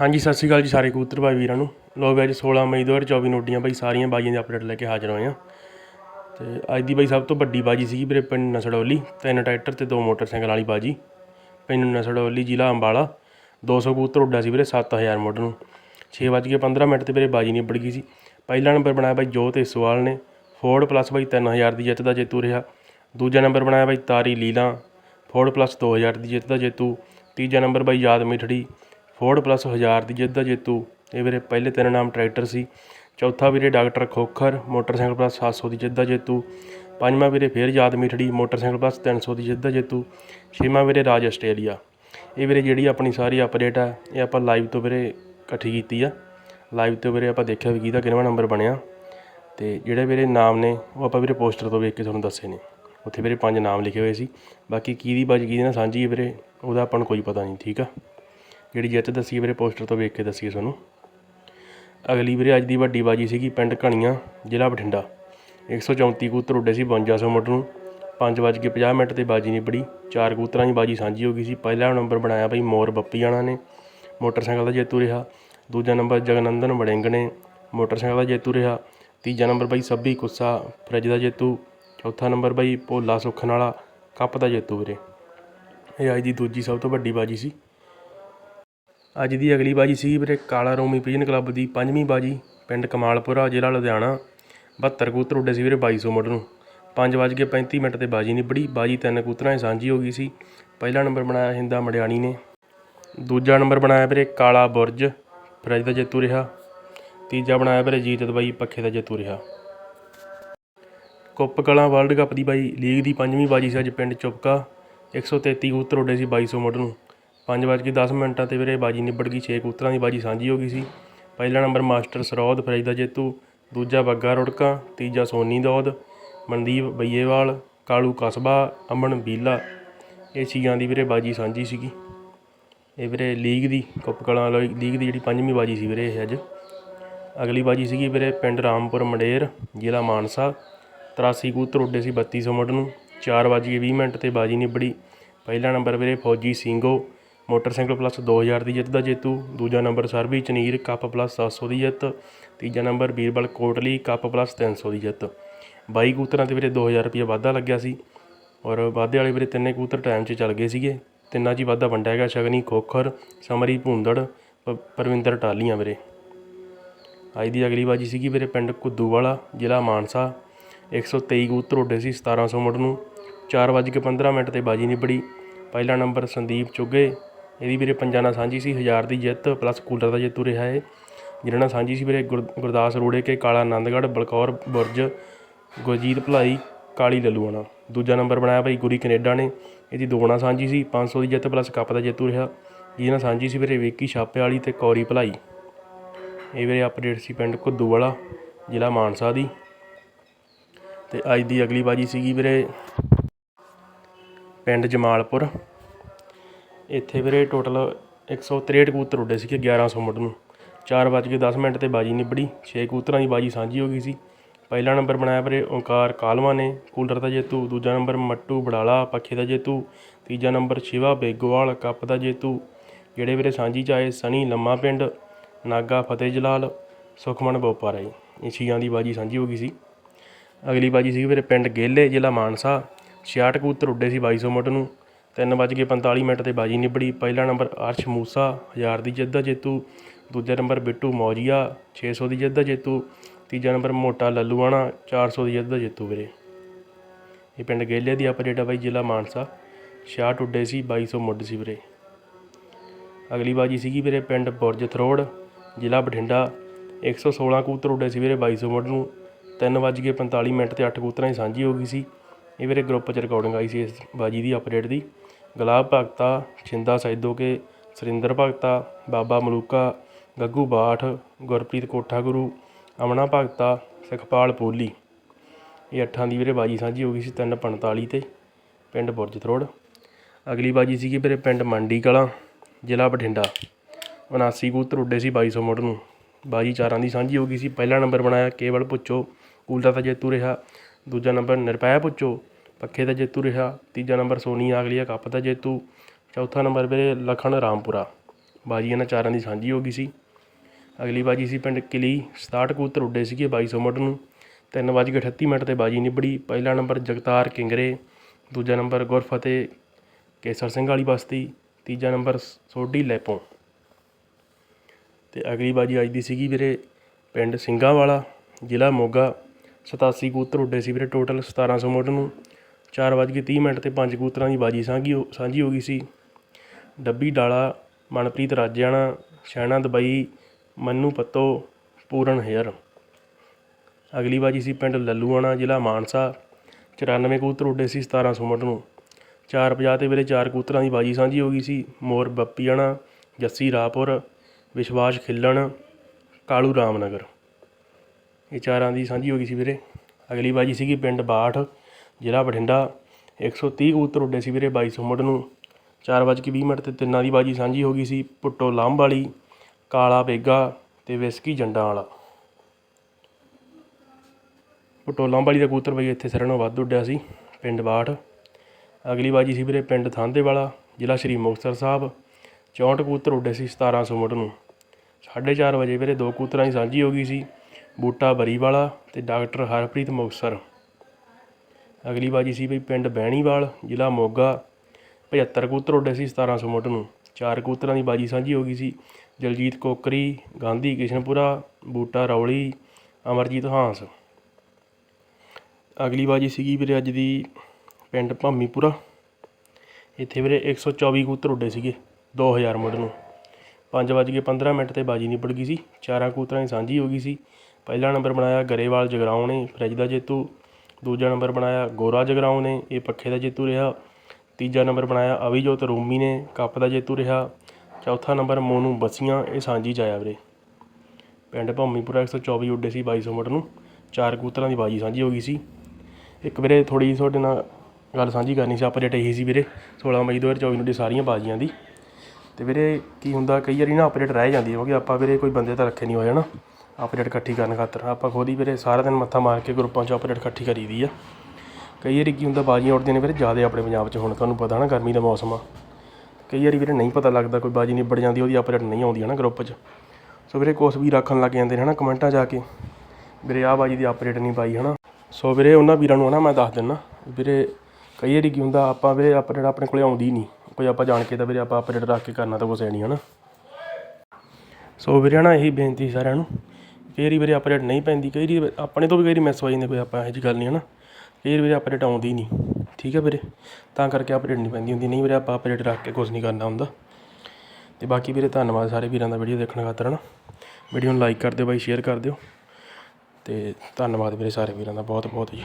ਹਾਂਜੀ, ਸਤਿ ਸ਼੍ਰੀ ਅਕਾਲ ਜੀ ਸਾਰੇ ਕਬੂਤਰ ਭਾਈ ਵੀਰਾਂ ਨੂੰ। ਲੋ ਅੱਜ 16 ਮਈ 2024 ਨੂੰ ਉੱਡੀਆਂ ਬਾਈ ਸਾਰੀਆਂ ਬਾਜੀਆਂ ਦੀ ਅਪਡੇਟ ਲੈ ਕੇ ਹਾਜ਼ਰ ਹੋਏ ਆ ਤੇ ਅੱਜ ਦੀ ਬਾਈ ਸਭ ਤੋਂ ਵੱਡੀ ਬਾਜੀ ਸੀਗੀ ਵੀਰੇ ਪਿੰਡ ਨਸੜੌਲੀ। ਤਿੰਨ ਟਰੈਕਟਰ ਤੇ ਦੋ ਮੋਟਰਸਾਈਕਲ ਵਾਲੀ ਬਾਜੀ। ਪਿੰਡ ਨਸੜੌਲੀ ਜ਼ਿਲ੍ਹਾ ਅੰਬਾਲਾ। 200 ਕਬੂਤਰ ਉੱਡਿਆ ਸੀ ਵੀਰੇ 7000 ਮੁੱਢ ਨੂੰ। 6:15 ਮਿੰਟ ਤੇ ਵੀਰੇ ਬਾਜੀ ਨਿਬੜ ਗਈ ਸੀ। ਪਹਿਲਾ ਨੰਬਰ ਬਣਾਇਆ ਬਾਈ ਜੋਤ ਇਸਵਾਲ ਨੇ। ਫੋਰਡ ਪਲੱਸ ਬਾਈ 3000 ਦੀ ਜਿੱਤ ਦਾ ਜੇਤੂ ਰਿਹਾ। ਦੂਜਾ ਨੰਬਰ ਬਣਾਇਆ ਬਾਈ ਤਾਰੀ ਲੀਲਾ। ਫੋਰਡ ਪਲੱਸ 2000 ਦੀ ਜਿੱਤ ਦਾ ਜੇਤੂ। ਤੀਜਾ ਨੰਬਰ ਬਾਈ ਯਾਦ ਮਿਠੜੀ। ਫੋਰਡ ਪਲੱਸ 1000 ਦੀ ਜਿੱਤ ਦਾ ਜੇਤੂ। ਇਹ ਵੀਰੇ ਪਹਿਲੇ ਤਿੰਨ ਨਾਮ ਟਰੈਕਟਰ ਸੀ। ਚੌਥਾ ਵੀਰੇ ਡਾਕਟਰ ਖੋਖਰ, ਮੋਟਰਸਾਈਕਲ ਪਲੱਸ 700 ਦੀ ਜਿੱਤ ਦਾ ਜੇਤੂ। ਪੰਜਵਾਂ ਵੀਰੇ ਫੇਰ ਯਾਦ ਮਿਠੜੀ, ਮੋਟਰਸਾਈਕਲ ਪਲੱਸ 300 ਦੀ ਜਿੱਤ ਦਾ ਜੇਤੂ। ਛੇਵਾਂ ਵੀਰੇ ਰਾਜ ਆਸਟ੍ਰੇਲੀਆ। ਇਹ ਵੀਰੇ ਜਿਹੜੀ ਆਪਣੀ ਸਾਰੀ ਅਪਡੇਟ ਆ, ਇਹ ਆਪਾਂ ਲਾਈਵ ਤੋਂ ਵੀਰੇ ਇਕੱਠੀ ਕੀਤੀ ਆ। ਲਾਈਵ ਤੋਂ ਵੀਰੇ ਆਪਾਂ ਦੇਖਿਆ ਵੀ ਕਿਹਦਾ ਕਿੰਨਵਾਂ ਨੰਬਰ ਬਣਿਆ। ਤੇ ਜਿਹੜੇ ਵੀਰੇ ਨਾਮ ਨੇ, ਉਹ ਆਪਾਂ ਵੀਰੇ ਪੋਸਟਰ ਤੋਂ ਵੇਖ ਕੇ ਤੁਹਾਨੂੰ ਦੱਸੇ ਨੇ। ਉੱਥੇ ਵੀਰੇ ਪੰਜ ਨਾਮ ਲਿਖੇ ਹੋਏ ਸੀ। ਬਾਕੀ ਕਿਹਦੀ ਬਾਜੀ ਕਿਹਦੇ ਨਾਲ ਸਾਂਝੀ ਹੈ ਵੀਰੇ, ਉਹਦਾ ਆਪਾਂ ਨੂੰ ਕੋਈ ਪਤਾ ਨਹੀਂ, ਠੀਕ ਆ? ਜਿਹੜੀ ਜਿੱਤ ਦੱਸੀ ਹੈ ਵੀਰੇ ਪੋਸਟਰ ਤੋਂ ਵੇਖ ਕੇ ਦੱਸੀ ਤੁਹਾਨੂੰ। ਅਗਲੀ ਵੀਰੇ ਅੱਜ ਦੀ ਵੱਡੀ ਬਾਜੀ ਸੀਗੀ ਪਿੰਡ ਘਣੀਆਂ, ਜ਼ਿਲ੍ਹਾ ਬਠਿੰਡਾ। 134 ਕੂਤਰ ਉੱਡੇ ਸੀ 5200 ਮੀਟਰ ਨੂੰ। 5:50 ਮਿੰਟ ਤੇ ਬਾਜੀ ਨਿਬੜੀ। ਚਾਰ ਕੂਤਰਾਂ ਦੀ ਬਾਜੀ ਸਾਂਝੀ ਹੋ ਗਈ ਸੀ। ਪਹਿਲਾ ਨੰਬਰ ਬਣਾਇਆ ਬਈ ਮੋਰ ਬੱਪੀ ਜਾਣਾ ਨੇ। ਮੋਟਰਸਾਈਕਲ ਦਾ ਜੇਤੂ ਰਿਹਾ। ਦੂਜਾ ਨੰਬਰ ਜਗਨੰਦਨ ਵੜਿੰਗ ਨੇ। ਮੋਟਰਸਾਈਕਲ ਦਾ ਜੇਤੂ ਰਿਹਾ। ਤੀਜਾ ਨੰਬਰ ਬਾਈ ਸੱਭੀ ਕੁੱਸਾ, ਫਰਿੱਜ ਦਾ ਜੇਤੂ। ਚੌਥਾ ਨੰਬਰ ਬਾਈ ਭੋਲਾ ਸੁੱਖਣ ਵਾਲਾ, ਕੱਪ ਦਾ ਜੇਤੂ ਵੀਰੇ। ਇਹ ਅੱਜ ਦੀ ਦੂਜੀ ਸਭ ਤੋਂ ਵੱਡੀ ਬਾਜੀ ਸੀ। ਅੱਜ ਦੀ ਅਗਲੀ ਬਾਜੀ ਸੀ ਵੀਰੇ ਕਾਲਾ ਰੋਮੀ ਪਿਜਨ ਕਲੱਬ ਦੀ ਪੰਜਵੀਂ ਬਾਜੀ, ਪਿੰਡ ਕਮਾਲਪੁਰਾ, ਜ਼ਿਲ੍ਹਾ ਲੁਧਿਆਣਾ। 72 ਕੂਤਰ ਉੱਡੇ ਸੀ ਵੀਰੇ 2200 ਮੁੱਢ ਨੂੰ। 5:35 ਮਿੰਟ ਤੇ ਬਾਜੀ ਨਿਬੜੀ। ਬਾਜੀ ਤਿੰਨ ਕੂਤਰਾਂ 'ਚ ਸਾਂਝੀ ਹੋ ਗਈ ਸੀ। ਪਹਿਲਾ ਨੰਬਰ ਬਣਾਇਆ ਹਿੰਦਾ ਮੜਿਆਣੀ ਨੇ। ਦੂਜਾ ਨੰਬਰ ਬਣਾਇਆ ਵੀਰੇ ਕਾਲਾ ਬੁਰਜ, ਫਰਿੱਜ ਦਾ ਜੇਤੂ ਰਿਹਾ। ਤੀਜਾ ਬਣਾਇਆ ਵੀਰੇ ਜੀਤ ਬਾਈ ਪੱਖੇ ਦਾ ਜੇਤੂ ਰਿਹਾ। ਕੁੱਪ ਕਲਾਂ ਵਰਲਡ ਕੱਪ ਦੀ ਬਾਈ, ਲੀਗ ਦੀ ਪੰਜਵੀਂ ਬਾਜੀ ਸੀ ਅੱਜ ਪਿੰਡ ਚੁਪਕਾ। 133 ਕੂਤਰ ਉੱਡੇ ਸੀ 2200 ਮੁੱਢ ਨੂੰ। 5:10 ਮਿੰਟਾਂ ਤੇ ਵੀਰੇ ਬਾਜੀ ਨਿਬੜ ਗਈ, ਛੇ ਕਬੂਤਰਾਂ ਦੀ ਬਾਜੀ ਸਾਂਝੀ ਹੋ ਗਈ ਸੀ। ਪਹਿਲਾ ਨੰਬਰ ਮਾਸਟਰ ਸਰੋਦ ਫਰਿੱਜ ਦਾ ਜੇਤੂ, ਦੂਜਾ ਬੱਗਾ ਰੁੜਕਾ, ਤੀਜਾ ਸੋਨੀ ਦੌਦ, ਮਨਦੀਪ ਬਈਏਵਾਲ, ਕਾਲੂ ਕਸਬਾ, ਅਮਨ ਬੀਲਾ। ਇਹ ਛੀਆਂ ਦੀ ਵੀਰੇ ਬਾਜੀ ਸਾਂਝੀ ਸੀਗੀ। ਇਹ ਵੀਰੇ ਲੀਗ ਦੀ, ਕੁੱਪ ਕਲਾਂ ਵਾਲੀ ਲੀਗ ਦੀ ਜਿਹੜੀ ਪੰਜਵੀਂ ਬਾਜੀ ਸੀ ਵੀਰੇ ਇਹ ਅੱਜ। ਅਗਲੀ ਬਾਜੀ ਸੀਗੀ ਵੀਰੇ ਪਿੰਡ ਰਾਮਪੁਰ, ਮੰਡੇਰ, ਜ਼ਿਲ੍ਹਾ ਮਾਨਸਾ। 83 ਕੂਤਰ ਉੱਡੇ ਸੀ 3200 ਮੁੱਢ ਨੂੰ। 4:20 ਮਿੰਟ ਤੇ ਬਾਜੀ ਨਿਬੜੀ। ਪਹਿਲਾ ਨੰਬਰ ਵੀਰੇ ਫੌਜੀ ਸਿੰਘੋ ਮੋਟਰਸਾਈਕਲ ਪਲੱਸ 2000 ਦੀ ਜਿੱਤ ਦਾ ਜੇਤੂ, ਦੂਜਾ number Sarbi Chanir, cup plus 700 ਦੀ ਜਿੱਤ, ਤੀਜਾ number Birbal Kotli, cup plus 300 ਦੀ ਜਿੱਤ। 22 ਕੂਤਰਾਂ ਤੇ ਵੀਰੇ 2000 ਰੁਪਏ ਵਾਧਾ ਲੱਗਿਆ ਸੀ ਔਰ ਵਾਧੇ ਵਾਲੇ ਵੀਰੇ ਤਿੰਨੇ ਕੂਤਰ ਟਾਈਮ 'ਚ ਚੱਲ ਗਏ ਸੀਗੇ। ਤਿੰਨਾਂ 'ਚ ਹੀ ਵਾਧਾ ਵੰਡਿਆ ਗਿਆ, ਸ਼ਗਨੀ, ਖੋਖਰ, ਸਮਰੀ, ਭੂੰਦੜ, ਪ- ਪਰਵਿੰਦਰ ਟਾਲੀਆਂ ਵੀਰੇ। ਅੱਜ ਦੀ ਅਗਲੀ ਬਾਜੀ ਸੀਗੀ ਵੀਰੇ ਪਿੰਡ ਕੁੱਦੂਵਾਲਾ ਜ਼ਿਲ੍ਹਾ ਮਾਨਸਾ। 123 ਕੂਤਰ ਉੱਡੇ ਸੀ 1700 ਮੁੱਢ ਨੂੰ। 4:15 ਮਿੰਟ ਤੇ ਬਾਜੀ ਨਿਬੜੀ। ਪਹਿਲਾ ਨੰਬਰ ਸੰਦੀਪ ਚੁੱਗੇ ਇਹਦੀ ਵੀਰੇ ਪੰਜਾਂ ਨਾਲ ਸਾਂਝੀ ਸੀ, ਹਜ਼ਾਰ ਦੀ ਜਿੱਤ ਪਲੱਸ ਕੂਲਰ ਦਾ ਜੇਤੂ ਰਿਹਾ ਹੈ ਜਿਹਨਾਂ ਨਾਲ ਸਾਂਝੀ ਸੀ ਵੀਰੇ ਗੁਰ- ਗੁਰਦਾਸ ਰੋੜੇ ਕੇ, ਕਾਲਾ ਆਨੰਦਗੜ੍ਹ, ਬਲਕੌਰ, ਬੁਰਜ, ਗੁਰਜੀਤ ਭਲਾਈ, ਕਾਲੀ ਲੱਲੂਆਣਾ। ਦੂਜਾ ਨੰਬਰ ਬਣਾਇਆ ਭਾਈ ਗੁਰੀ ਕੈਨੇਡਾ ਨੇ। ਇਹਦੀ ਦੋਗਣਾ ਸਾਂਝੀ ਸੀ 500 ਦੀ ਜਿੱਤ ਪਲੱਸ ਕੱਪ ਦਾ ਜੇਤੂ ਰਿਹਾ। ਜਿਹਨਾਂ ਨਾਲ ਸਾਂਝੀ ਸੀ ਵੀਰੇ ਵੇਕੀ ਛਾਪੇ ਵਾਲੀ ਤੇ ਕੌਰੀ ਭਲਾਈ। ਇਹ ਵੀਰੇ ਅਪਡੇਟ ਸੀ ਪਿੰਡ ਘੁੱਦੂ ਵਾਲਾ ਜ਼ਿਲ੍ਹਾ ਮਾਨਸਾ ਦੀ। ਤੇ ਅੱਜ ਦੀ ਅਗਲੀ ਬਾਜੀ ਸੀਗੀ ਵੀਰੇ ਪਿੰਡ ਜਮਾਲਪੁਰ। ਇੱਥੇ ਵੀਰੇ ਟੋਟਲ 163 ਕਬੂਤਰ ਉੱਡੇ ਸੀਗੇ 1100 ਮੁੱਢ ਨੂੰ। 4:10 ਮਿੰਟ ਤੇ ਬਾਜੀ ਨਿਬੜੀ 6 ਕਬੂਤਰਾਂ ਦੀ ਬਾਜੀ ਸਾਂਝੀ ਹੋ ਗਈ ਸੀ। ਪਹਿਲਾ ਨੰਬਰ ਬਣਾਇਆ ਵੀਰੇ ਓਂਕਾਰ ਕਾਲਵਾ ਨੇ, ਕੂਲਰ ਦਾ ਜੇਤੂ, ਦੂਜਾ ਨੰਬਰ ਮੱਟੂ ਬੜਾਲਾ, ਪੱਖੇ ਦਾ ਜੇਤੂ, ਤੀਜਾ ਨੰਬਰ ਸ਼ਿਵਾ ਬੇਗੋਵਾਲ, ਕੱਪ ਦਾ ਜੇਤੂ, ਜਿਹੜੇ ਵੀਰੇ ਸਾਂਝੀ ਚ ਆਏ ਸਣੀ ਲੰਮਾ ਪਿੰਡ, ਨਾਗਾ ਫਤਿਹ ਜਲਾਲ, ਸੁਖਮਨ ਬੋਪਾ ਰਾਈ ਇਹ ਛੀਆਂ ਦੀ ਬਾਜੀ ਸਾਂਝੀ ਹੋ ਗਈ ਸੀ। ਅਗਲੀ ਬਾਜੀ ਸੀ ਵੀਰੇ ਪਿੰਡ ਗੇਲੇ, ਜ਼ਿਲ੍ਹਾ ਮਾਨਸਾ 66 ਕਬੂਤਰ ਉੱਡੇ ਸੀ 2200 ਮੁੱਢ ਨੂੰ। 3:45 ਮਿੰਟ ਤੇ ਬਾਜੀ ਨਿਬੜੀ। ਪਹਿਲਾ ਨੰਬਰ ਅਰਸ਼ ਮੂਸਾ 1000 ਦੀ ਜਿੱਤ ਦਾ ਜੇਤੂ। ਦੂਜਾ ਨੰਬਰ ਬਿੱਟੂ ਮੌਜੀਆ 600 ਦੀ ਜਿੱਤ ਦਾ ਜੇਤੂ। ਤੀਜਾ ਨੰਬਰ ਮੋਟਾ ਲੱਲੂਆਣਾ 400 ਦੀ ਜਿੱਤ ਦਾ ਜੇਤੂ ਵੀਰੇ। ਇਹ ਪਿੰਡ ਗੇਲੇ ਦੀ ਅਪਡੇਟ ਆ ਬਾਈ, ਜ਼ਿਲ੍ਹਾ ਮਾਨਸਾ। 66 ਉੱਡੇ ਸੀ 2200 ਮੁੱਢ ਸੀ ਵੀਰੇ। ਅਗਲੀ ਬਾਜੀ ਸੀਗੀ ਵੀਰੇ ਪਿੰਡ ਬੁਰਜ ਥਰੋੜ, ਜ਼ਿਲ੍ਹਾ ਬਠਿੰਡਾ। 116 ਕੂਤਰ ਉੱਡੇ ਸੀ ਵੀਰੇ 2200 ਮੁੱਢ ਨੂੰ। 3:45 ਮਿੰਟ ਤੇ 8 ਕੂਤਰਾਂ ਦੀ ਸਾਂਝੀ ਹੋ ਗਈ ਸੀ। ਇਹ ਵੀਰੇ ਗਰੁੱਪ 'ਚ ਰਿਕਾਰਡਿੰਗ ਆਈ ਸੀ ਇਸ ਬਾਜੀ ਦੀ ਅਪਡੇਟ ਦੀ। ਗੁਲਾਬ ਭਗਤਾ, ਛਿੰਦਾ ਸੈਦੋ ਕੇ, ਸੁਰਿੰਦਰ ਭਗਤਾ, ਬਾਬਾ ਮਲੂਕਾ, ਗੱਗੂ ਬਾਠ, ਗੁਰਪ੍ਰੀਤ ਕੋਠਾ ਗੁਰੂ ਅਮਨਾ ਭਗਤਾ, ਸੁਖਪਾਲ ਪੋਲੀ। ਇਹ ਅੱਠਾਂ ਦੀ ਵੀਰੇ ਬਾਜੀ ਸਾਂਝੀ ਹੋ ਗਈ ਸੀ 3:45 ਤੇ, ਪਿੰਡ ਬੁਰਜ ਥਰੋੜ ਅਗਲੀ ਬਾਜੀ ਸੀਗੀ ਵੀਰੇ ਪਿੰਡ ਮੰਡੀ ਕਲਾਂ, ਜ਼ਿਲ੍ਹਾ ਬਠਿੰਡਾ। 79 ਕਬੂਤਰ ਉੱਡੇ ਸੀ 2200 ਮੁੱਢ ਨੂੰ। ਬਾਜੀ ਚਾਰਾਂ ਦੀ ਸਾਂਝੀ ਹੋ ਗਈ ਸੀ। ਪਹਿਲਾ ਨੰਬਰ ਬਣਾਇਆ, ਕੇਵਲ ਪੁੱਛੋ ਕੂਲਰ ਦਾ ਜੇਤੂ ਰਿਹਾ। ਦੂਜਾ ਨੰਬਰ ਨਿਰਪੈ ਪੁੱਛੋ ਪੱਖੇ ਦਾ ਜੇਤੂ ਰਿਹਾ, ਤੀਜਾ ਨੰਬਰ ਸੋਨੀ ਆਗਲੀਆ ਕੱਪ ਦਾ ਜੇਤੂ, ਚੌਥਾ ਨੰਬਰ ਵੀਰੇ ਲਖਣ ਰਾਮਪੁਰਾ। ਬਾਜੀ ਇਹਨਾਂ ਚਾਰਾਂ ਦੀ ਸਾਂਝੀ ਹੋ ਗਈ ਸੀ। ਅਗਲੀ ਬਾਜੀ ਸੀ ਪਿੰਡ ਕਿਲੀ 67 ਕਬੂਤਰ ਉੱਡੇ ਸੀਗੇ 2200 ਮੁੱਢ ਨੂੰ। 3:38 ਮਿੰਟ ਤੇ ਬਾਜੀ ਨਿਬੜੀ, ਪਹਿਲਾ ਨੰਬਰ ਜਗਤਾਰ ਕਿੰਗਰੇ, ਦੂਜਾ ਨੰਬਰ ਗੁਰਫਤਿਹ ਕੇਸਰ ਸਿੰਘ ਵਾਲੀ ਬਸਤੀ, ਤੀਜਾ ਨੰਬਰ ਸੋਢੀ ਲੈਪੋਂ। ਤੇ ਅਗਲੀ ਬਾਜੀ ਅੱਜ ਦੀ ਸੀਗੀ ਵੀਰੇ ਪਿੰਡ ਸਿੰਘਾਂ ਵਾਲਾ ਜ਼ਿਲ੍ਹਾ ਮੋਗਾ। 87 ਕਬੂਤਰ ਉੱਡੇ ਸੀ ਵੀਰੇ ਟੋਟਲ 1700 ਮੁੱਢ ਨੂੰ। 4:30 ਮਿੰਟ ਤੇ ਪੰਜ ਕਬੂਤਰਾਂ ਦੀ ਬਾਜੀ ਸਾਂਝੀ ਹੋ- ਸਾਂਝੀ ਹੋ ਗਈ ਸੀ। ਡੱਬੀ ਡਾਲਾ, ਮਨਪ੍ਰੀਤ ਰਾਜਿਆਣਾ ਸ਼ੈਣਾ ਦੁਬਈ, ਮੰਨੂ ਪੱਤੋ, ਪੂਰਨ ਹੇਅਰ। ਅਗਲੀ ਬਾਜੀ ਸੀ ਪਿੰਡ ਲੱਲੂਆਣਾ, ਜ਼ਿਲ੍ਹਾ ਮਾਨਸਾ। 94 ਕਬੂਤਰ ਉੱਡੇ ਸੀ 1700 ਮੁੱਢ ਨੂੰ। 450 ਤੇ ਵੀਰੇ ਚਾਰ ਕਬੂਤਰਾਂ ਦੀ ਬਾਜੀ ਸਾਂਝੀ ਹੋ ਗਈ ਸੀ। ਮੋਰ ਬੱਪੀਆਣਾ, ਜੱਸੀ ਰਾਪੁਰ, ਵਿਸ਼ਵਾਸ ਖਿੱਲਣ, ਕਾਲੂ ਰਾਮਨਗਰ। ਇਹ ਚਾਰਾਂ ਦੀ ਸਾਂਝੀ ਹੋ ਗਈ ਸੀ ਵੀਰੇ। ਅਗਲੀ ਬਾਜੀ ਸੀਗੀ ਪਿੰਡ ਬਾਠ, ਜ਼ਿਲ੍ਹਾ ਬਠਿੰਡਾ। 130 ਕਬੂਤਰ ਉੱਡੇ ਸੀ ਵੀਰੇ 2200 ਮੁੱਢ ਨੂੰ। 4:20 ਮਿੰਟ ਤੇ ਤਿੰਨਾਂ ਦੀ ਬਾਜੀ ਸਾਂਝੀ ਹੋ ਗਈ ਸੀ ਪੁੱਟੋ ਲਾਂਭ ਵਾਲੀ, ਕਾਲਾ ਬੇਗਾ ਤੇ ਵਿਸਕੀ ਜੰਡਾਂ ਵਾਲਾ। ਪੁੱਟੋ ਲਾਂਭ ਵਾਲੀ ਦਾ ਕਬੂਤਰ ਬਈ ਇੱਥੇ ਸਾਰਿਆਂ ਨਾਲੋਂ ਵੱਧ ਉੱਡਿਆ ਸੀ ਪਿੰਡ ਬਾਠ। ਅਗਲੀ ਬਾਜੀ ਸੀ ਵੀਰੇ ਪਿੰਡ ਥਾਂਦੇ ਵਾਲਾ, ਜ਼ਿਲ੍ਹਾ ਸ਼੍ਰੀ ਮੁਕਤਸਰ ਸਾਹਿਬ। 64 ਕਬੂਤਰ ਉੱਡੇ ਸੀ 1700 ਮੁੱਢ ਨੂੰ। 4:30 ਵਜੇ ਵੀਰੇ ਦੋ ਕਬੂਤਰਾਂ ਦੀ ਸਾਂਝੀ ਹੋ ਗਈ ਸੀ। ਬੂਟਾ ਬਰੀਵਾਲਾ ਅਤੇ ਡਾਕਟਰ ਹਰਪ੍ਰੀਤ ਮੁਕਤਸਰ। ਅਗਲੀ ਬਾਜੀ ਸੀ ਬਈ ਪਿੰਡ ਬਹਿਣੀਵਾਲ ਜ਼ਿਲ੍ਹਾ ਮੋਗਾ। 75 ਕਬੂਤਰ ਉੱਡੇ ਸੀ 1700 ਮੁੱਢ ਨੂੰ। ਚਾਰ ਕਬੂਤਰਾਂ ਦੀ ਬਾਜੀ ਸਾਂਝੀ ਹੋ ਗਈ ਸੀ। ਜਲਜੀਤ ਕੋਕਰੀ, ਗਾਂਧੀ ਕਿਸ਼ਨਪੁਰਾ, ਬੂਟਾ ਰੌਲੀ, ਅਮਰਜੀਤ ਹਾਂਸ। ਅਗਲੀ ਬਾਜੀ ਸੀਗੀ ਵੀਰੇ ਅੱਜ ਦੀ ਪਿੰਡ ਭਾਮੀਪੁਰਾ। ਇੱਥੇ ਵੀਰੇ 124 ਕਬੂਤਰ ਉੱਡੇ ਸੀਗੇ 2000 ਮੁੱਢ ਨੂੰ। 5:15 ਮਿੰਟ ਤੇ ਬਾਜੀ ਨਿਬੜ ਗਈ ਸੀ। ਚਾਰਾਂ ਕਬੂਤਰਾਂ ਦੀ ਸਾਂਝੀ ਹੋ ਗਈ ਸੀ। ਪਹਿਲਾ ਨੰਬਰ ਬਣਾਇਆ ਗਰੇਵਾਲ ਜਗਰਾਉਂ ਨੇ, ਫਰਿੱਜ ਦਾ ਜੇਤੂ। ਦੂਜਾ ਨੰਬਰ ਬਣਾਇਆ ਗੋਰਾ ਜਗਰਾਉਂ ਨੇ, ਇਹ ਪੱਖੇ ਦਾ ਜੇਤੂ ਰਿਹਾ। ਤੀਜਾ ਨੰਬਰ ਬਣਾਇਆ ਅਵਿਜੋਤ ਰੂਮੀ ਨੇ, ਕੱਪ ਦਾ ਜੇਤੂ ਰਿਹਾ। ਚੌਥਾ ਨੰਬਰ ਮੋਨੂ ਬਸੀਆਂ, ਇਹ ਸਾਂਝੀ 'ਚ ਆਇਆ ਵੀਰੇ। ਪਿੰਡ ਭੰਮੀਪੁਰਾ 124 ਉੱਡੇ ਸੀ 2200 ਮਿੰਟ ਨੂੰ। ਚਾਰ ਕਬੂਤਰਾਂ ਦੀ ਬਾਜੀ ਸਾਂਝੀ ਹੋ ਗਈ ਸੀ। ਇੱਕ ਵੀਰੇ ਥੋੜੀ ਤੁਹਾਡੇ ਨਾਲ ਗੱਲ ਸਾਂਝੀ ਕਰਨੀ ਸੀ ਅਪਡੇਟ ਇਹੀ ਸੀ ਵੀਰੇ 16 ਮਈ 2024 ਨੂੰ ਦੀ ਸਾਰੀਆਂ ਬਾਜੀਆਂ ਦੀ। ਤੇ ਵੀਰੇ, ਕੀ ਹੁੰਦਾ, ਕਈ ਵਾਰੀ ਨਾ ਅਪਡੇਟ ਰਹਿ ਜਾਂਦੀ ਹੈ ਕਿਉਂਕਿ ਆਪਾਂ ਵੀਰੇ ਕੋਈ ਬੰਦੇ ਤਾਂ ਰੱਖੇ ਨਹੀਂ ਹੋਏ ਨਾ ਅਪਡੇਟ ਇਕੱਠੀ ਕਰਨ ਖਾਤਰ। ਆਪਾਂ ਖੁਦ ਹੀ ਵੀਰੇ ਸਾਰਾ ਦਿਨ ਮੱਥਾ ਮਾਰ ਕੇ ਗਰੁੱਪਾਂ 'ਚ ਅਪਡੇਟ ਇਕੱਠੀ ਕਰੀਦੀ ਆ। ਕਈ ਵਾਰੀ ਕੀ ਹੁੰਦਾ, ਬਾਜੀਆਂ ਉੱਡਦੀਆਂ ਨੇ ਵੀਰੇ ਜ਼ਿਆਦਾ ਆਪਣੇ ਪੰਜਾਬ 'ਚ ਹੁਣ, ਤੁਹਾਨੂੰ ਪਤਾ ਨਾ ਗਰਮੀ ਦਾ ਮੌਸਮ ਆ। ਕਈ ਵਾਰੀ ਵੀਰੇ ਨਹੀਂ ਪਤਾ ਲੱਗਦਾ, ਕੋਈ ਬਾਜੀ ਨਿਬੜ ਜਾਂਦੀ, ਉਹਦੀ ਅਪਡੇਟ ਨਹੀਂ ਆਉਂਦੀ ਹੈ ਨਾ ਗਰੁੱਪ 'ਚ। ਸੋ ਵੀਰੇ ਕੁਛ ਵੀ ਰੱਖਣ ਲੱਗ ਜਾਂਦੇ ਨੇ ਹਨਾ ਕਮੈਂਟਾਂ ਜਾ ਕੇ। ਵੀਰੇ ਆਹ ਬਾਜੀ ਦੀ ਅਪਡੇਟ ਨਹੀਂ ਪਾਈ ਹਨਾ। ਸੋ ਵੀਰੇ ਉਹਨਾਂ ਵੀਰਾਂ ਨੂੰ ਹਨਾ ਮੈਂ ਦੱਸ ਦਿੰਦਾ ਵੀਰੇ ਕਈ ਵਾਰੀ ਕੀ ਹੁੰਦਾ, ਆਪਾਂ ਵੀਰੇ ਅਪਡੇਟ ਆਪਣੇ ਕੋਲੇ ਆਉਂਦੀ ਨਹੀਂ। ਕੋਈ ਆਪਾਂ ਜਾਣ ਕੇ ਤਾਂ ਵੀਰੇ ਆਪਾਂ ਅਪਡੇਟ ਰੱਖ ਕੇ ਕਰਨਾ ਤਾਂ ਕੁਛ ਹੈ ਨਹੀਂ ਹਨਾ। ਸੋ ਵੀਰੇ ਨਾ ਇਹੀ ਬੇਨਤੀ ਸਾਰਿਆਂ ਨੂੰ। ਕਈ ਵਾਰੀ ਵੀਰੇ ਅਪਡੇਟ ਨਹੀਂ ਪੈਂਦੀ, ਕਈ ਵਾਰੀ ਆਪਣੇ ਤੋਂ ਵੀ ਕਈ ਵਾਰੀ ਮਿਸ ਹੋ ਜਾਂਦੇ ਕੋਈ ਆਪਾਂ, ਇਹੋ ਜਿਹੀ ਗੱਲ ਨਹੀਂ ਹੈ ਨਾ ਕਈ ਵਾਰੀ ਵੀਰੇ ਅਪਡੇਟ ਆਉਂਦੀ ਨਹੀਂ, ਠੀਕ ਹੈ ਵੀਰੇ? ਤਾਂ ਕਰਕੇ ਅਪਡੇਟ ਨਹੀਂ ਪੈਂਦੀ ਹੁੰਦੀ, ਨਹੀਂ ਵੀਰੇ ਆਪਾਂ ਅਪਡੇਟ ਰੱਖ ਕੇ ਕੁਝ ਨਹੀਂ ਕਰਨਾ ਹੁੰਦਾ। ਤੇ ਬਾਕੀ ਵੀਰੇ ਧੰਨਵਾਦ ਸਾਰੇ ਵੀਰਾਂ ਦਾ ਵੀਡੀਓ ਦੇਖਣ ਖਾਤਰ ਨਾ ਵੀਡੀਓ ਨੂੰ ਲਾਈਕ ਕਰ ਦਿਓ ਬਾਈ ਸ਼ੇਅਰ ਕਰ ਦਿਓ। ਤੇ ਧੰਨਵਾਦ ਵੀਰੇ ਸਾਰੇ ਵੀਰਾਂ ਦਾ ਬਹੁਤ ਬਹੁਤ ਜੀ।